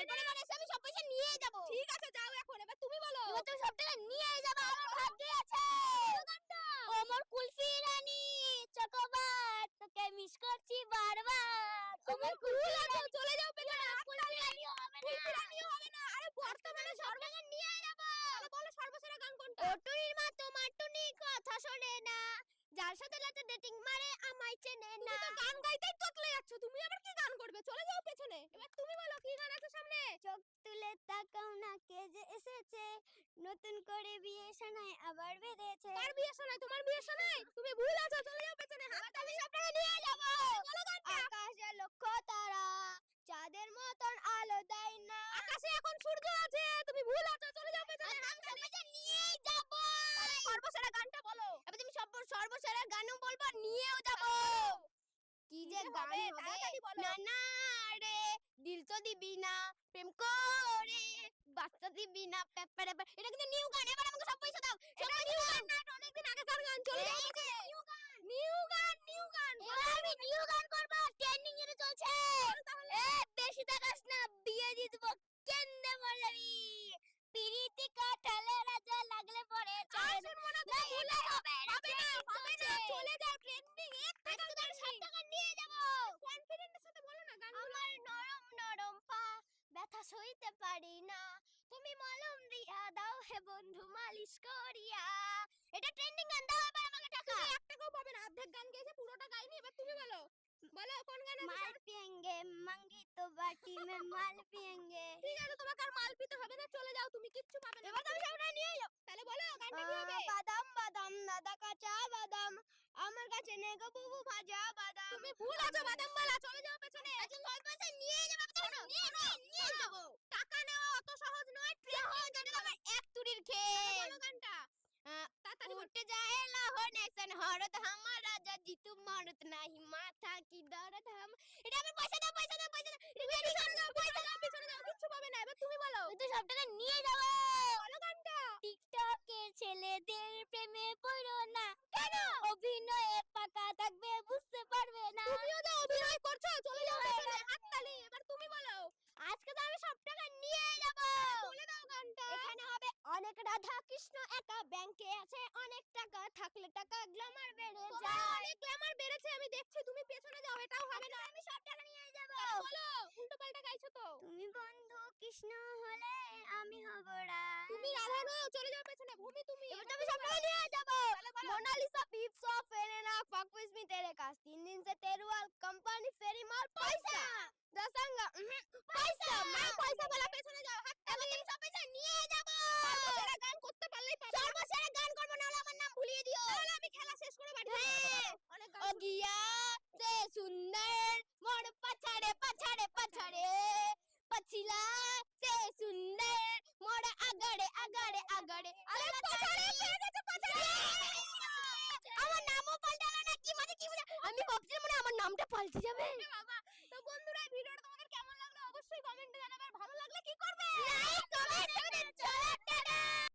এরপরে মানে আমি সব পয়সা নিয়ে যাব। ঠিক আছে যাও এখন এবার তুমি বলো। এবার তুমি সব টাকা নিয়ে যাবে আমার ভাগ্যে আছে। ওমর কুলফি রানী চকোবার তোকে মিস করছি বারবার। ওমর কুলফি রানী চলে যাও পেলে কুলফি রানী হবে না। কুলফি রানী হবে না। আরে বর্তমানে সর্বশেষ নিয়ে যাব। বলো সর্বশেষ গান কোনটা? তাকাও না কে যে এসেছে? নতুন করে বিয়ে শোনায় আবার বেঁধেছে। বিয়ে শোনায় তোমার বিয়ে শোনায় তুমি ভুল আছো চলে যাও পেছনে হাত আমি নিয়ে যাব। আকাশে তারা চাঁদের মতন আলো দেয় না। আকাশে এখন সূর্য আছে তুমি ভুল আছো চলে যাও পেছনে আমি নিয়েই যাব। সর্বসেরা গানটা বলো। এবার তুমি সব সর্বসেরা গানও বলব নিয়েও যাব। কি যে গান হবে। না না রে দিল তো দিবি না প্রেম করে দিবি না পেপার এটা কিন্তু নিউ গান এবার আমাকে সব পয়সা দাও। সব নিউ গান না অনেকদিন আগেকার গান চলে পেছনে new গান। নিউ গান নিউ গান। আমি নিউ গান করব। ট্রেন্ডিং এর চলছে। এ বেশি দেখাস না বিয়ে দিয়ে দিব। কেন্দে বলবি পিরিতি কাটালে রাজা লাগলে পরে আর শুনব না তুমি এটা হবে না হবে না চলে যাও ট্রেন্ডিং এক টাকা আজকে তো টাকা নিয়ে যাব। সইতে পারি না। তুমি মলম দিয়া দাও হে বন্ধু মালিশ করিয়া। এটা ট্রেন্ডিং গান দাও এবার আমাকে টাকা। তুমি এক টাকাও পাবে না অর্ধেক গান গেয়েছে পুরোটা গাইনি এবার তুমি বলো। বলো কোন গান মাল পিয়েঙ্গে মাঙ্গি তো বাটি মে মাল পিয়েঙ্গে। ঠিক আছে তোমাকে আর মাল পিতে হবে না চলে যাও তুমি কিচ্ছু পাবে না। এবার তুমি সবটা নিয়ে যাও তাহলে বলো গানটা কি হবে? বাদাম বাদাম দাদা কাঁচা বাদাম। আমার কাছে নেই গো বুবু ভাজা বাদাম। তুমি ভুল আছো বাদাম বালা চলে যাও পেছনে। আচ্ছা ছয় নিয়ে যাব নিয়ে যাব টাকা নেওয়া অত সহজ নয় ট্রেন আমার এক তুরির খেল বলো গানটা আহ, তাড়াতাড়ি বলো। उठ जाए लाहौर नेशन हरत हमारा जजी तुम मरत नहीं माथा की दर्द हम এটা আমার পয়সা দাও পয়সা দাও পয়সা দাও তুমি পিছনে যাও পয়সা দাও পিছনে যাও কিচ্ছু পাবে না এবার তুমি বলো তুই তো সব টাকা নিয়ে যাবো বলো গানটা টিকটকের ছেলেদের প্রেমে পড়ো না কেন অভিনয়ে পাকা থাকবে বুঝতে পারবে না তুমিও যে অভিনয় করছো চলে যাও পেছনে হাততালি এবার তুমি বলো আজকে তো আমি সব টাকা নিয়ে যাব বলে দাও গানটা এখানে হবে অনেক রাধা কৃষ্ণ একা আমি দেখছি তুমি পেছনে যাও এটাও হবে না। আমি সব টাকা নিয়ে যাব। বলো উল্টো পাল্টা গাইছো তো। তুমি বন্ধু কৃষ্ণ হলে আমি হব তুমি রাধা নও চলে যাও পেছনে ভূমি তুমি। এবার আমি সব টাকা নিয়ে যাব। মোনালিসা পিপস অফ ফাক উইথ মি তেরে কাছ তিন দিন সে তেরুয়াল কোম্পানি ফেরি মাল পয়সা। দসাঙ্গা পয়সা মা পয়সা বলা পেছনে যাও হাত আমি সব পয়সা নিয়ে যাব। সর্বসেরা গান করতে পারলেই পারব। সর্বসেরা লগিয়াতে সুন্দর মোর পাছাড়ে পাছাড়ে পাছাড়ে। পছিলা সে সুন্দর মোর আগড়ে আগড়ে আগড়ে আরে পাছাড়ে পেয়ে গেছে পাছাড়ে। আমার নামও পাল্টালো না কি মানে কি মানে? আমি ভাবছিলাম মানে আমার নামটা পাল্টে যাবে।